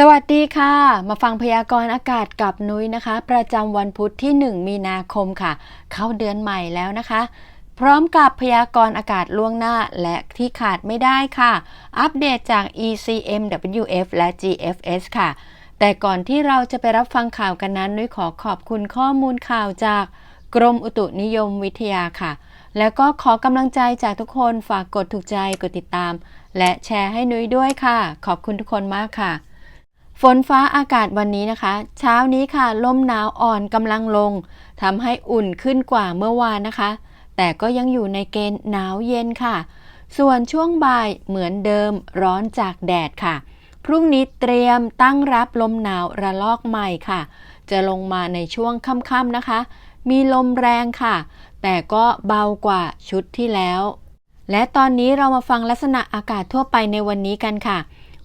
สวัสดีค่ะ มาฟังพยากรณ์อากาศกับนุ้ยนะคะ ประจำวันพุธที่ 1 มีนาคมค่ะ เข้าเดือนใหม่แล้วนะคะ พร้อมกับพยากรณ์อากาศล่วงหน้าและที่ขาดไม่ได้ค่ะ อัปเดตจาก ECMWF และ GFS ค่ะ แต่ก่อนที่เราจะไปรับฟังข่าวกันนั้น นุ้ยขอขอบคุณข้อมูลข่าวจากกรมอุตุนิยมวิทยาค่ะ แล้วก็ขอกำลังใจจากทุกคนฝากกดถูกใจกดติดตาม และแชร์ให้นุ้ยด้วยค่ะ ขอบคุณทุกคนมากค่ะ ฝนฟ้าอากาศวันนี้นะคะ เช้านี้ค่ะลมหนาวอ่อนกำลังลงทำให้อุ่นขึ้นกว่าเมื่อวานนะคะ แต่ก็ยังอยู่ในเกณฑ์หนาวเย็นค่ะ ส่วนช่วงบ่ายเหมือนเดิมร้อนจากแดดค่ะ พรุ่งนี้เตรียมตั้งรับลมหนาวระลอกใหม่ค่ะ จะลงมาในช่วงค่ำๆนะคะ มีลมแรงค่ะ แต่ก็เบากว่าชุดที่แล้ว และตอนนี้เรามาฟังลักษณะอากาศทั่วไปในวันนี้กันค่ะ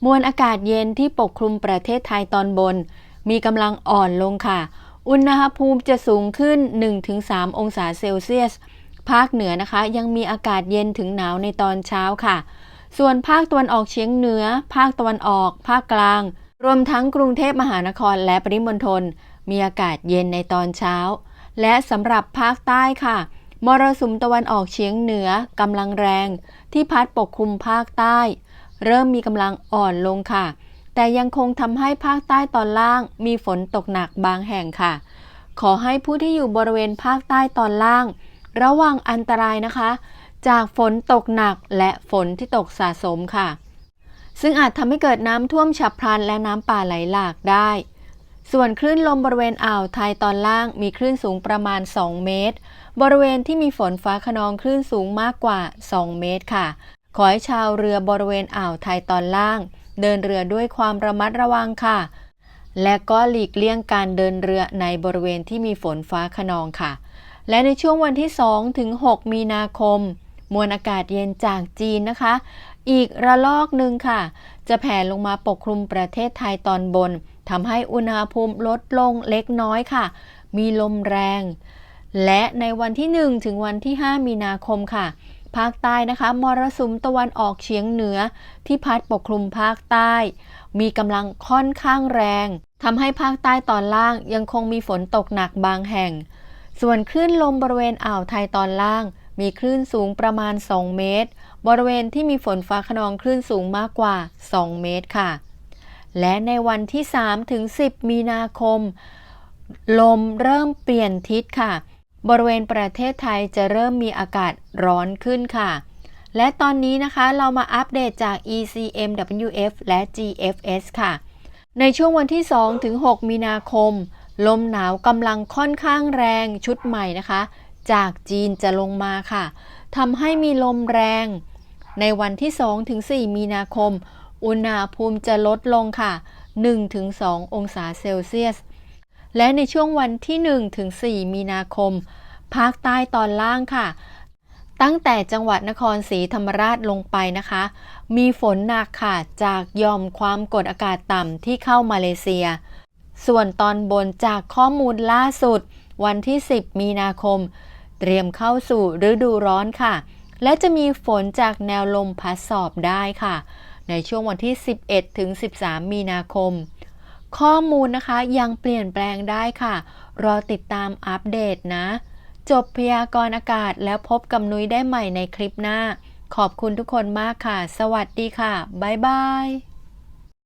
มวลอากาศเย็นที่ปกคลุมประเทศไทยตอนบน มีกำลังอ่อนลงค่ะ อุณหภูมิจะสูงขึ้น 1-3 องศาเซลเซียส ภาคเหนือนะคะ ยังมีอากาศเย็นถึงหนาวในตอนเช้าค่ะ ส่วนภาคตะวันออกเฉียงเหนือ ภาคตะวันออก ภาคกลาง รวมทั้งกรุงเทพมหานครและปริมณฑลมีอากาศเย็นในตอนเช้า และสำหรับภาคใต้ค่ะมรสุมตะวันออกเฉียงเหนือกำลังแรง ที่พัดปกคลุมภาคใต้ เริ่มมีกำลังอ่อนลงค่ะ แต่ยังคงทำให้ภาคใต้ตอนล่างมีฝนตกหนักบางแห่งค่ะ ขอให้ผู้ที่อยู่บริเวณภาคใต้ตอนล่าง ระวังอันตรายนะคะ จากฝนตกหนักและฝนที่ตกสะสมค่ะ ซึ่งอาจทำให้เกิดน้ำท่วมฉับพลันและน้ำป่าไหลหลากได้ ส่วนคลื่นลมบริเวณอ่าวไทยตอนล่างมีคลื่นสูงประมาณ 2 เมตร บริเวณที่มีฝนฟ้าขนองคลื่นสูงมากกว่า 2 เมตรค่ะ ขอให้ชาวเรือบริเวณอ่าวไทยตอนล่าง เดินเรือด้วยความระมัดระวังค่ะ และก็หลีกเลี่ยงการเดินเรือในบริเวณที่มีฝนฟ้าขนองค่ะ และในช่วงวันที่2ถึง6มีนาคม มวลอากาศเย็นจากจีนนะคะ อีกระลอกหนึ่งค่ะ จะแผ่ลงมาปกคลุมประเทศไทยตอนบนทำให้อุณหภูมิลดลงเล็กน้อยค่ะ มีลมแรง และในวันที่ 1 ถึงวันที่ 5 มีนาคมค่ะ ภาคใต้นะคะมรสุมตะวันออกเฉียงเหนือ ที่พัดปกคลุมภาคใต้ มีกำลังค่อนข้างแรงทำให้ภาคใต้ตอนล่างยังคงมีฝนตกหนักบางแห่ง ส่วนคลื่นลมบริเวณอ่าวไทยตอนล่าง มีคลื่นสูงประมาณ 2 เมตร บริเวณที่มีฝนฟ้าขนองคลื่นสูงมากกว่า 2 เมตรค่ะ และในวันที่3ถึง10 มีนาคม ลมเริ่มเปลี่ยนทิศค่ะ บริเวณประเทศไทยจะเริ่มมีอากาศร้อนขึ้นค่ะ และตอนนี้นะคะเรามาอัปเดตจาก ECMWF และ GFS ค่ะ ในช่วงวันที่ 2 ถึง 6 มีนาคม ลมหนาวกำลังค่อนข้างแรงชุดใหม่นะคะ จากจีนจะลงมาค่ะทำให้มีลมแรง ในวันที่ 2 ถึง 4 มีนาคม อุณหภูมิจะลดลงค่ะ 1-2 องศาเซลเซียส และในช่วงวันที่1ถึง4มีนาคม ภาคใต้ตอนล่างค่ะ ตั้งแต่จังหวัดนครศรีธรรมราชลงไปนะคะ มีฝนหนักค่ะ จากยอมความกดอากาศต่ำที่เข้ามาเลเซีย ส่วนตอนบนจากข้อมูลล่าสุด วันที่ 10 มีนาคม เตรียมเข้าสู่ฤดูร้อนค่ะ และจะมีฝนจากแนวลมพัดสอบได้ค่ะ ในช่วงวันที่ 11 ถึง 13 มีนาคม ข้อมูลนะคะยังเปลี่ยนแปลงได้ค่ะ รอติดตามอัปเดตนะ จบพยากรณ์อากาศแล้วพบกับนุ้ยได้ใหม่ในคลิปหน้า ขอบคุณทุกคนมากค่ะ สวัสดีค่ะ บ๊ายบาย